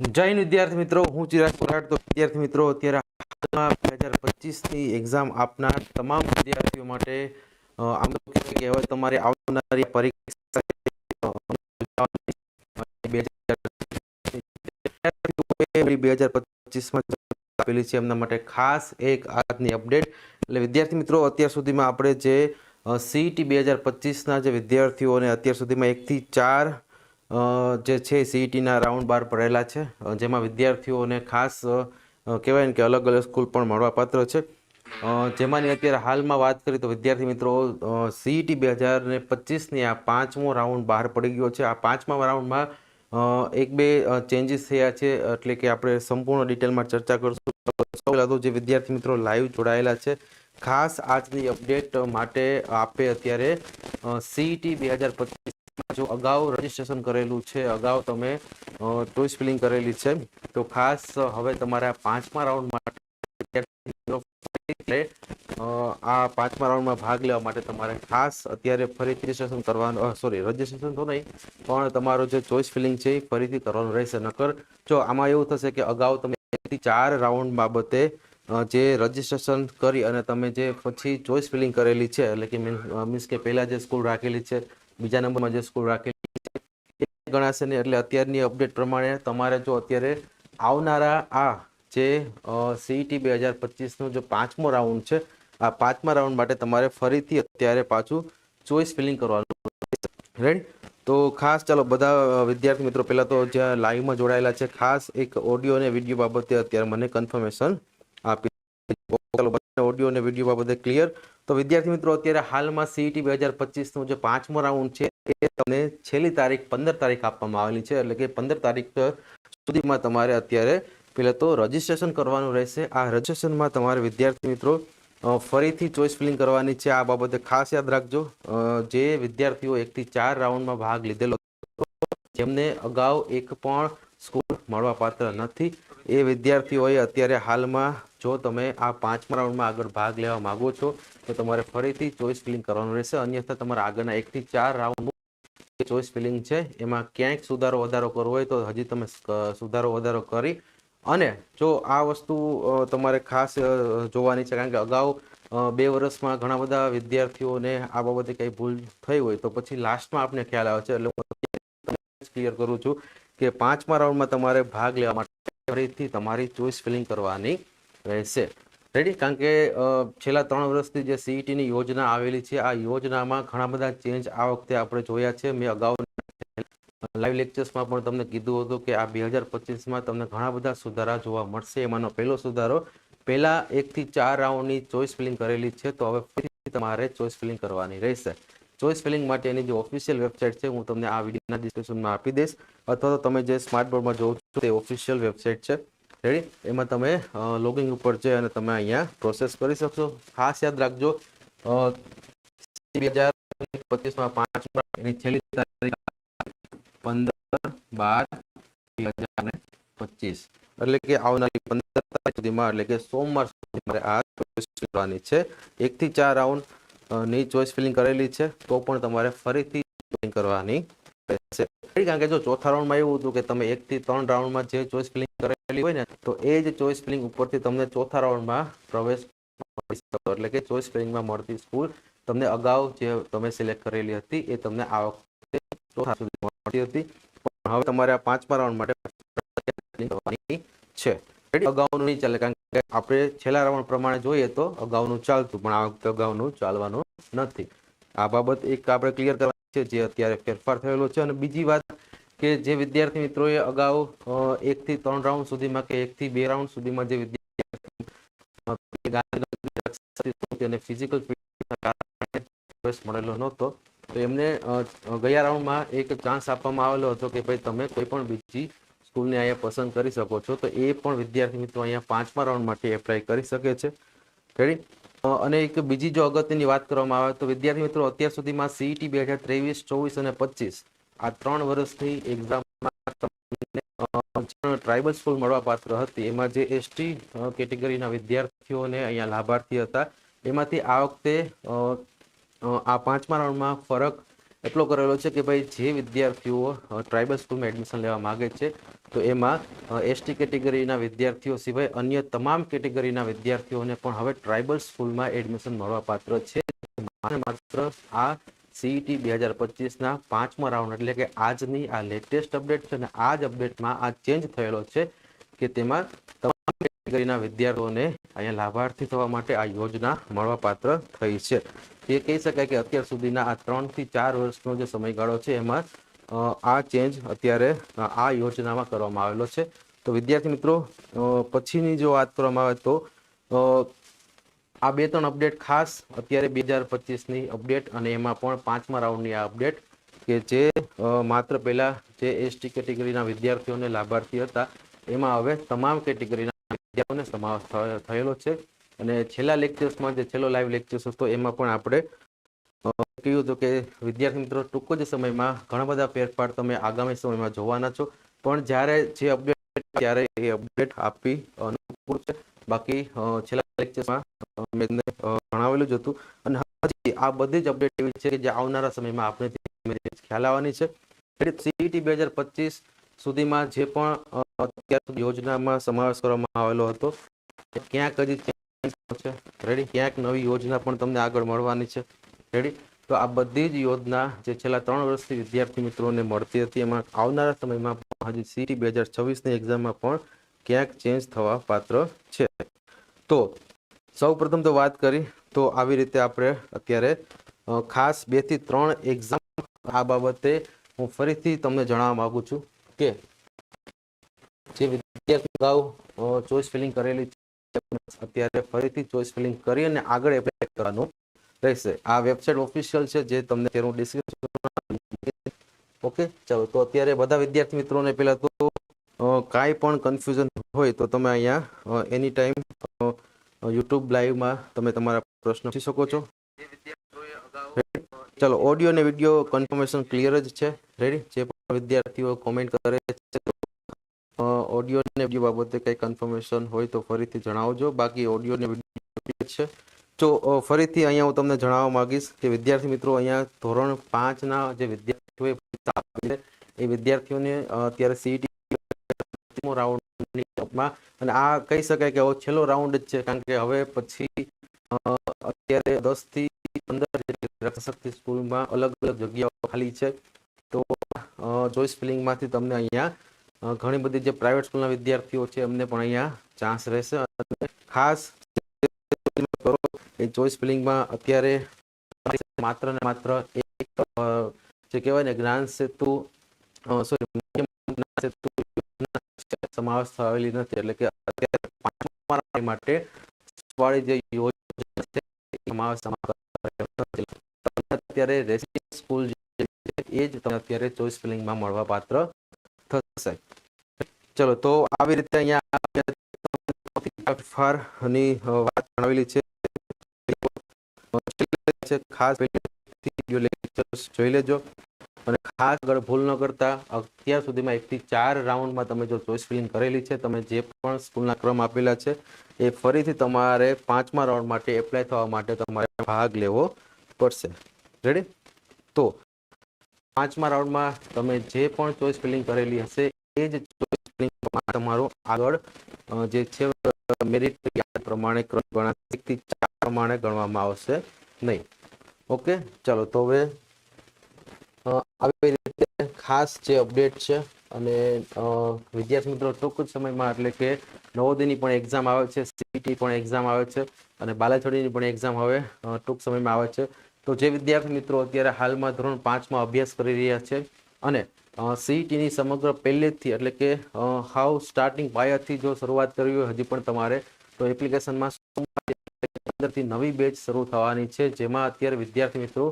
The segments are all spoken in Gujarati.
જય વિદ્યાર્થી મિત્રો. હું ચિરાગ કોરાટ તો વિદ્યાર્થી મિત્રો, અત્યારે હાલમાં બે હજાર પચીસની એક્ઝામ આપનાર તમામ વિદ્યાર્થીઓ માટે આમ તો કહેવાય કે હવે તમારી આવનારી પરીક્ષા બે હજાર પચીસમાં આપેલી છે, એમના માટે ખાસ એક આજની અપડેટ એટલે વિદ્યાર્થી મિત્રો, અત્યાર સુધીમાં આપણે જે સીઈટી બે હજાર પચીસના જે વિદ્યાર્થીઓને અત્યાર સુધીમાં એકથી ચાર જે છે સીઈટીના રાઉન્ડ બાર પડેલા છે. જેમાં વિદ્યાર્થીઓને ખાસ કહેવાય ને કે અલગ અલગ સ્કૂલ પણ મળવાપાત્ર છે. જેમાંની અત્યારે હાલમાં વાત કરીએ તો વિદ્યાર્થી મિત્રો સીઈટી બે હજાર ને પચીસની આ પાંચમો રાઉન્ડ બહાર પડી ગયો છે. આ પાંચમા રાઉન્ડમાં એક બે ચેન્જીસ થયા છે. એટલે કે આપણે સંપૂર્ણ ડિટેલમાં ચર્ચા કરશું. તો જે વિદ્યાર્થી મિત્રો લાઈવ જોડાયેલા છે. ખાસ આજની અપડેટ માટે આપે અત્યારે સીઈટી બે હજાર પચીસ જો અગાઉ રજીસ્ટ્રેશન કરેલું છે, અગાઉ તમે ચોઈસ ફિલિંગ કરેલી છે, તો ખાસ હવે તમારા પાંચમા રાઉન્ડ માટે આ પાંચમા રાઉન્ડમાં ભાગ લેવા માટે તમારે ખાસ અત્યારે ફરીથી રજીસ્ટ્રેશન કરવાનું સોરી રજીસ્ટ્રેશન તો નહીં, પણ તમારો જે ચોઈસ ફિલિંગ છે એ ફરીથી કરવાનું રહેશે. નકર જો આમાં એવું થશે કે અગાઉ તમે ચાર રાઉન્ડ બાબતે જે રજીસ્ટ્રેશન કરી અને તમે જે પછી ચોઈસ ફિલિંગ કરેલી છે, એટલે કે મીન્સ કે પહેલાં જે સ્કૂલ રાખેલી છે બીજા નંબરમાં જે સ્કૂલ રાખેલી ગણાશે નહીં. એટલે અત્યારની અપડેટ પ્રમાણે તમારે જો અત્યારે આવનારા આ જે સીઈટી બે હજાર પચીસનો જે પાંચમો રાઉન્ડ છે, આ પાંચમા રાઉન્ડ માટે તમારે ફરીથી અત્યારે પાછું ચોઈસ ફિલિંગ કરવાનું રેડી તો ખાસ ચાલો બધા વિદ્યાર્થી મિત્રો, પહેલાં તો જ્યાં લાઈવમાં જોડાયેલા છે, ખાસ એક ઓડિયો અને વીડિયો બાબતે અત્યારે મને કન્ફર્મેશન આપી ચાલો ઓડિયો અને વીડિયો બાબતે ક્લિયર તો વિદ્યાર્થી મિત્રો, અત્યારે હાલમાં સીઈટી બે હજાર પચીસનો જે પાંચમો રાઉન્ડ છે, એ તમને છેલ્લી તારીખ પંદર તારીખ આપવામાં આવેલી છે. એટલે કે પંદર તારીખ સુધીમાં તમારે અત્યારે પહેલાં તો રજીસ્ટ્રેશન કરવાનું રહેશે. આ રજીસ્ટ્રેશનમાં તમારે વિદ્યાર્થી મિત્રો ફરીથી ચોઇસ ફિલિંગ કરવાની છે. આ બાબતે ખાસ યાદ રાખજો. જે વિદ્યાર્થીઓ એકથી ચાર રાઉન્ડમાં ભાગ લીધેલો જેમને અગાઉ એક પણ સ્કૂલ મળવાપાત્ર નથી. એ વિદ્યાર્થીઓએ અત્યારે હાલમાં જો તમે આ પાંચમા રાઉન્ડમાં આગળ ભાગ લેવા માંગો છો, તો તમારે ફરીથી ચોઈસ ફિલિંગ કરવાનું રહેશે. અન્યથા તમારે આગળના એકથી ચાર રાઉન્ડ ચોઈસ ફિલિંગ છે, એમાં ક્યાંક સુધારો વધારો કરવો હોય તો હજી તમે સુધારો વધારો કરી અને જો આ વસ્તુ તમારે ખાસ જોવાની છે, કારણ કે અગાઉ બે વર્ષમાં ઘણા બધા વિદ્યાર્થીઓને આ બાબતે કંઈ ભૂલ થઈ હોય તો પછી લાસ્ટમાં આપને ખ્યાલ આવે છે, એટલે હું ક્લિયર કરું છું કે પાંચમા રાઉન્ડમાં તમારે ભાગ લેવા માટે ફરીથી તમારી ચોઈસ ફિલિંગ કરવાની રહેશે. રેડી? કારણ કે છેલ્લા ત્રણ વર્ષથી જે સીઈટીની યોજના આવેલી છે, આ યોજનામાં ઘણા બધા ચેન્જ આ વખતે આપણે જોયા છે. મેં અગાઉ લાઈવ લેક્ચર્સમાં પણ તમને કીધું હતું કે આ બે હજાર પચીસમાં તમને ઘણા બધા સુધારા જોવા મળશે. એમાંનો પહેલો સુધારો, પહેલાં એકથી ચાર રાઉન્ડની ચોઈસ ફિલિંગ કરેલી છે, તો હવે ફરીથી તમારે ચોઈસ ફિલિંગ કરવાની રહેશે. ચોઈસ ફિલિંગ માટેની જે ઓફિશિયલ વેબસાઇટ છે, હું તમને આ વિડીયોના ડિસ્ક્રિપ્શનમાં આપી દઈશ. અથવા તો તમે જે સ્માર્ટ બોર્ડમાં જોવો છો, તે ઓફિશિયલ વેબસાઇટ છે. રેડી એમાં તમે લોગિંગ ઉપર છે અને તમે અહીંયા પ્રોસેસ કરી શકશો. ખાસ યાદ રાખજો બે હજાર પચીસમાં પાંચ એની છેલ્લી પંદર બાર બે હજાર પચીસ. એટલે કે આવનારી પંદર સુધીમાં, એટલે કે સોમવાર સુધી આ ચોઈસ કરવાની છે. એકથી ચાર રાઉન્ડની ચોઈસ ફિલિંગ કરેલી છે, તો પણ તમારે ફરીથી ફિલિંગ કરવાની રહેશે કારણ કે જો ચોથા રાઉન્ડમાં એવું હતું કે તમે એકથી ત્રણ રાઉન્ડમાં જે ચોઈસ ફિલિંગ કરેલી હોય ને, તો એ જ ચોઈસ ફિલિંગ ઉપરથી તમને ચોથા રાઉન્ડમાં પ્રવેશ એટલે કે ચોઈસ ફિલિંગમાં મળતી સ્કૂલ તમને અગાઉ જે તમે સિલેક્ટ કરેલી હતી, એ તમને આ વખતે ચોથા સુધી મળતી હતી. પણ હવે તમારે આ પાંચમા રાઉન્ડ માટે છે. અગાઉનું નહીં ચાલે, કારણ કે આપણે છેલ્લા રાઉન્ડ પ્રમાણે જોઈએ તો અગાઉનું ચાલતું, પણ આ વખતે અગાઉનું ચાલવાનું નથી. આ બાબત એક આપણે ક્લિયર કરવાની છે, જે અત્યારે ફેરફાર થયેલો છે. અને બીજી વાત કે જે વિદ્યાર્થી મિત્રોએ અગાઉ એકથી ત્રણ રાઉન્ડ સુધીમાં કે એકથી બે રાઉન્ડ સુધીમાં જે વિદ્યાર્થી અને ફિઝિકલ પ્રવેશ મળેલો નહોતો. તો એમને ગયા રાઉન્ડમાં એક ચાન્સ આપવામાં આવેલો હતો કે ભાઈ તમે કોઈ પણ બીજી સ્કૂલને અહીંયા પસંદ કરી શકો છો. તો એ પણ વિદ્યાર્થી મિત્રો અહીંયા પાંચમા રાઉન્ડ માટે એપ્લાય કરી શકે છે. રેડી અને એક બીજી જો અગત્યની વાત કરવામાં આવે તો વિદ્યાર્થી મિત્રો, અત્યાર સુધીમાં સીઈટી બે હજાર ત્રેવીસ, ચોવીસ અને પચીસ, આ ત્રણ વર્ષની એક્ઝામમાં ટ્રાઇબલ સ્કૂલ મળવાપાત્ર હતી. એમાં જે એસટી કેટેગરીના વિદ્યાર્થીઓને અહીંયા લાભાર્થી હતા. એમાંથી આ વખતે આ પાંચમા રાઉન્ડમાં ફરક એટલો કરેલો છે કે ભાઈ જે વિદ્યાર્થીઓ ટ્રાઇબલ સ્કૂલમાં એડમિશન લેવા માગે છે તો એમાં એસટી કેટેગરીના વિદ્યાર્થીઓ સિવાય અન્ય તમામ કેટેગરીના વિદ્યાર્થીઓને પણ હવે ટ્રાઇબલ સ્કૂલમાં એડમિશન મળવાપાત્ર છે. માત્ર આ સીઈટી બે હજાર પચીસના પાંચમા રાઉન્ડ, એટલે કે આજની આ લેટેસ્ટ અપડેટ છે અને આ જ અપડેટમાં આ ચેન્જ થયેલો છે કે તેમાં તમામ કેટેગરીના વિદ્યાર્થીઓને અહીંયા લાભાર્થી થવા માટે આ યોજના મળવાપાત્ર થઈ છે. એ કહી શકાય કે અત્યાર સુધીના આ ત્રણથી ચાર વર્ષનો જે સમયગાળો છે, એમાં આ ચેન્જ અત્યારે આ યોજનામાં કરવામાં આવેલો છે. તો વિદ્યાર્થી મિત્રો પછીની જો વાત કરવામાં આવે તો આ બે ત્રણ અપડેટ ખાસ અત્યારે બે હજાર પચીસની અપડેટ અને એમાં પણ પાંચમા રાઉન્ડની આ અપડેટ કે જે માત્ર પહેલાં જે એસટી કેટેગરીના વિદ્યાર્થીઓને લાભાર્થી હતા, એમાં હવે તમામ કેટેગરીના વિદ્યાર્થીઓને સમાવેશ થયો- થયેલો છે. અને છેલ્લા લેક્ચર્સમાં જે, છેલ્લો લાઈવ લેક્ચર્સ હતો, એમાં પણ આપણે કહ્યું હતું કે વિદ્યાર્થી મિત્રો, ટૂંક જ સમયમાં ઘણા બધા ફેરફાર તમે આગામી સમયમાં જોવાના છો. પણ જ્યારે જે અપડેટ ત્યારે એ અપડેટ આપવી અનુકૂળ છે. બાકી છેલ્લા લેક્ચરમાં મેં જણાવેલું જ હતું. અને હજી આ બધી જ અપડેટ એવી છે કે જે આવનારા સમયમાં આપણે ખ્યાલ આવવાની છે. સીઈટી બે હજાર પચીસ સુધીમાં જે પણ અત્યાર યોજનામાં સમાવેશ કરવામાં આવેલો હતો ક્યાંક હજી છે. રેડી ક્યાંક નવી યોજના પણ તમને આગળ મળવાની છે. રેડી? તો આ બધી જ યોજના જે છેલ્લા ત્રણ વર્ષથી વિદ્યાર્થી મિત્રોને મળતી હતી, એમાં આવનારા સમયમાં હજી સીટી બે હજાર છવ્વીસની એક્ઝામમાં પણ ક્યાંક ચેન્જ થવા પાત્ર છે. તો સૌ પ્રથમ તો વાત કરી, તો આવી રીતે આપણે અત્યારે ખાસ બેથી ત્રણ એક્ઝામ આ બાબતે હું ફરીથી તમને જણાવવા માંગુ છું કે જે વિદ્યાર્થી અગાઉ ચોઈસ ફિલિંગ કરેલી છે, અત્યારે ફરીથી ચોઈસ ફિલિંગ કરી અને આગળ એપ્લાય કરવાનું રહેશે. આ વેબસાઇટ ઓફિશિયલ છે જે તમને તેનું ડિસ્ક્રિપ્શન ઓકે ચાલો, તો અત્યારે બધા વિદ્યાર્થી મિત્રોને પહેલાં તો કાંઈ પણ કન્ફ્યુઝન હોય તો તમે અહીંયા એની ટાઈમ યુટ્યુબ લાઈવમાં તમે તમારા પ્રશ્ન પૂછી શકો છો. ચાલો ઓડિયો અને વીડિયો કન્ફર્મેશન ક્લિયર જ છે. રેડી જે પણ વિદ્યાર્થીઓ કોમેન્ટ કરે છે ઓડિયો અને વીડિયો બાબતે કંઈ કન્ફર્મેશન હોય તો ફરીથી જણાવજો. બાકી ઓડિયો ને વીડિયો છે. અ, ફરીથી અહીંયા હું તમને જણાવવા માંગીશ કે વિદ્યાર્થી મિત્રો અહીંયા ધોરણ પાંચના જે છે એ વિદ્યાર્થીઓને અત્યારે સીઈટી રાઉન્ડમાં અને આ કહી શકાય કે હવે છેલ્લો રાઉન્ડ જ છે કારણ કે હવે પછી અત્યારે દસથી પંદર રક્ષશક્તિ સ્કૂલમાં અલગ અલગ જગ્યાઓ ખાલી છે. તો ચોઈસ ફિલિંગમાંથી તમને અહીંયા ઘણી બધી જે પ્રાઇવેટ સ્કૂલના વિદ્યાર્થીઓ છે એમને પણ અહીંયા ચાન્સ રહેશે. અને ખાસ એ ચોઈસ ફિલિંગમાં અત્યારે માત્ર ને માત્ર એક જે કહેવાય ને જ્ઞાન સેતુ સોરી સેતુ સમાવેશ થયેલી નથી. એટલે કે અત્યારે માટે વાળી જે છે અત્યારે રેસી સ્કૂલ એ જ તમને અત્યારે ચોઈસ ફિલિંગમાં મળવા પાત્ર થશે. ચલો, તો આવી રીતે અહીંયા ફેરફારની વાત જણાવેલી છે. છે, ખાસ લેક્ચર્સ જોઈ લેજો. અને ખાસ ભૂલ ન કરતા, અત્યાર સુધીમાં એકથી ચાર રાઉન્ડમાં તમે જો ચોઇસ ફિલિંગ કરેલી છે, તમે જે પણ સ્કૂલના ક્રમ આપેલા છે, એ ફરીથી તમારે પાંચમા રાઉન્ડ માટે એપ્લાય થવા માટે તમારે ભાગ લેવો પડશે. રેડી તો પાંચમા રાઉન્ડમાં તમે જે પણ ચોઈસ ફિલિંગ કરેલી હશે, એ જ ચોઈસ ફિલિંગ તમારું આગળ જે છે મેરિટ પ્રમાણે ક્રમ ગણાશે. એકથી પ્રમાણે ગણવામાં આવશે નહીં. ઓકે, ચાલો તો હવે આવી રીતે ખાસ જે અપડેટ છે અને વિદ્યાર્થી મિત્રો ટૂંક જ સમયમાં એટલે કે નવોદયની પણ એક્ઝામ આવે છે સીટી પણ એક્ઝામ આવે છે અને બાલાછડીની પણ એક્ઝામ હવે ટૂંક સમયમાં આવે છે. તો જે વિદ્યાર્થી મિત્રો અત્યારે હાલમાં ધોરણ પાંચમાં અભ્યાસ કરી રહ્યા છે અને સીઈટીની સમગ્ર પહેલેથી એટલે કે હાઉ સ્ટાર્ટિંગ પાયાથી જો શરૂઆત કરવી હોય હજી પણ તમારે, તો એપ્લિકેશનમાં અંદરથી નવી બેચ શરૂ થવાની છે, જેમાં અત્યારે વિદ્યાર્થી મિત્રો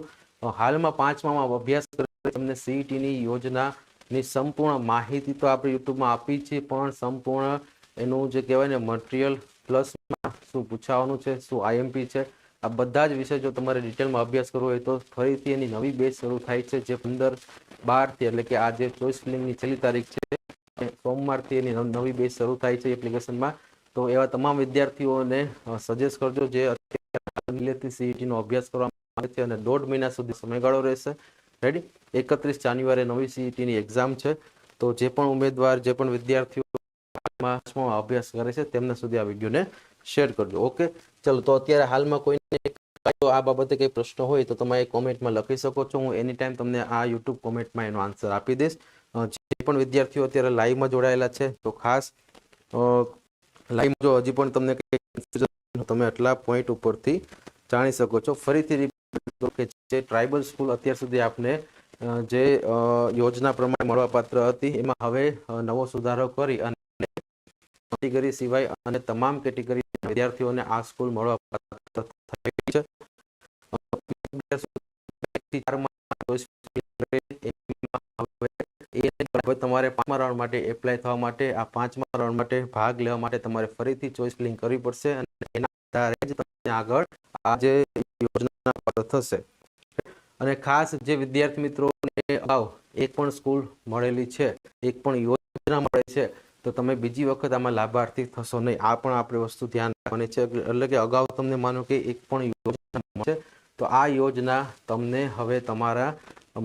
હાલમાં પાંચમામાં અભ્યાસ કરી તમને સીઈટીની યોજનાની સંપૂર્ણ માહિતી તો આપણે યુટ્યુબમાં આપી છે, પણ સંપૂર્ણ એનું જે કહેવાય ને મટીરિયલ પ્લસમાં શું પૂછાવાનું છે, શું આઈએમપી છે, આ બધા જ વિષય જો તમારે ડિટેલમાં અભ્યાસ કરવો હોય તો ફરીથી એની નવી બેચ શરૂ થાય છે, જે પંદર બારથી એટલે કે આ જે ચોઈસ ફિલિંગની છેલ્લી તારીખ છે, સોમવારથી એની નવી બેચ શરૂ થાય છે એપ્લિકેશનમાં તો એવા તમામ વિદ્યાર્થીઓને સજેસ્ટ કરજો જે અત્યારે સીઈટી નો અભ્યાસ કરવામાં આવે છે અને દોઢ મહિના સુધી સમયગાળો રહેશે. રેડી એકત્રીસ જાન્યુઆરી નવી સીઈટીની એક્ઝામ છે. તો જે પણ ઉમેદવાર, જે પણ વિદ્યાર્થીઓ હાલમાં અભ્યાસ કરે છે, તેમના સુધી આ વિડીયોને શેર કરજો. ઓકે ચલો, તો અત્યારે હાલમાં કોઈને આ બાબતે કંઈ પ્રશ્ન હોય તો તમે કોમેન્ટમાં લખી શકો છો. હું એની ટાઈમ તમને આ યુટ્યુબ કોમેન્ટમાં એનો આન્સર આપી દઈશ. જે પણ વિદ્યાર્થીઓ અત્યારે લાઈવમાં જોડાયેલા છે, તો ખાસ લાઈવ જો હજી પણ તમને તમે આટલા પોઈન્ટ ઉપરથી જાણી શકો છો. ફરીથી કે જે ટ્રાઇબલ સ્કૂલ અત્યાર સુધી આપને જે યોજના પ્રમાણે મળવાપાત્ર હતી, એમાં હવે નવો સુધારો કરી અને કેટેગરી સિવાય અને તમામ કેટેગરી વિદ્યાર્થીઓને આ સ્કૂલ મળવાપાત્ર થઈ છે. હવે તમારે પાંચમા રાઉન્ડ માટે એપ્લાય થવા માટે, આ પાંચમા રાઉન્ડ માટે ભાગ લેવા માટે તમારે ફરીથી ચોઈસ ફિલિંગ કરવી પડશે અને એના આધારે જ તમને આગળ આ જે યોજના થશે. અને ખાસ જે વિદ્યાર્થી મિત્રોને અગાઉ એક પણ સ્કૂલ મળેલી છે, એક પણ યોજના મળે છે, તો તમે બીજી વખત આમાં લાભાર્થી થશો નહીં. આ પણ આપણે વસ્તુ ધ્યાન રાખવાની છે. એટલે કે અગાઉ તમને માનો કે એક પણ યોજના મળશે તો આ યોજના તમને હવે તમારા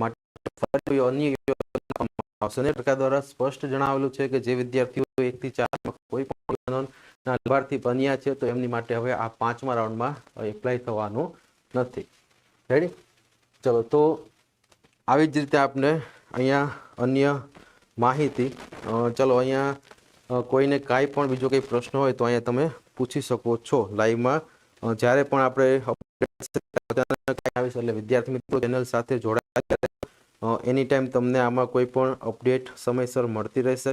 માટે અન્ય યોજના સરકાર દ્વારા સ્પષ્ટ જણાવેલું છે કે જે વિદ્યાર્થીઓ એકથી ચારમાં કોઈ પણ લાભાર્થી બન્યા છે, તો એમની માટે હવે આ પાંચમા રાઉન્ડમાં એપ્લાય થવાનું નથી. રેડી ચલો, તો આવી જ રીતે આપને અહીંયા અન્ય માહિતી ચલો, અહીંયા કોઈને કાંઈ પણ બીજો કંઈ પ્રશ્ન હોય તો અહીંયા તમે પૂછી શકો છો લાઈવમાં. જ્યારે પણ આપણે આવીશ એટલે વિદ્યાર્થી મિત્રો ચેનલ સાથે જોડાયા એની ટાઈમ તમને આમાં કોઈ પણ અપડેટ સમયસર મળતી રહેશે.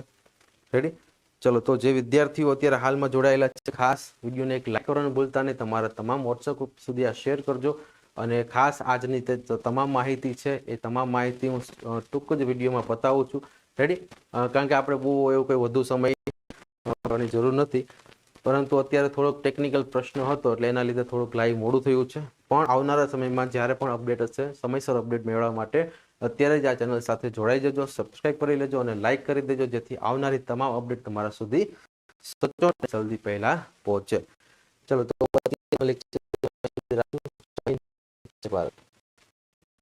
રેડી ચલો, તો જે વિદ્યાર્થીઓ અત્યારે હાલમાં જોડાયેલા છે, ખાસ વિડીયોને એક લાઈક કરવાનું ભૂલતા નહીં. તમારા તમામ વોટ્સઅપ સુધી આ શેર કરજો. અને ખાસ આજની તમામ માહિતી છે, એ તમામ માહિતી હું ટૂંક જ વિડીયોમાં બતાવું છું. રેડી કારણ કે આપણે બહુ એવો કંઈ વધુ સમય કરવાની જરૂર નથી. પરંતુ અત્યારે થોડોક ટેકનિકલ પ્રશ્ન હતો, એટલે એના લીધે થોડુંક લાઈવ મોડું થયું છે. પણ આવનારા સમયમાં જ્યારે પણ અપડેટ હશે, સમયસર અપડેટ મેળવવા માટે અત્યારે જ આ ચેનલ સાથે જોડાઈ જજો સબસ્ક્રાઇબ કરી લેજો અને લાઈક કરી દેજો, જેથી આવનારી તમામ અપડેટ તમારા સુધી સચોટ જલ્દી પહેલા પહોંચે. ચલો, તો ભારત.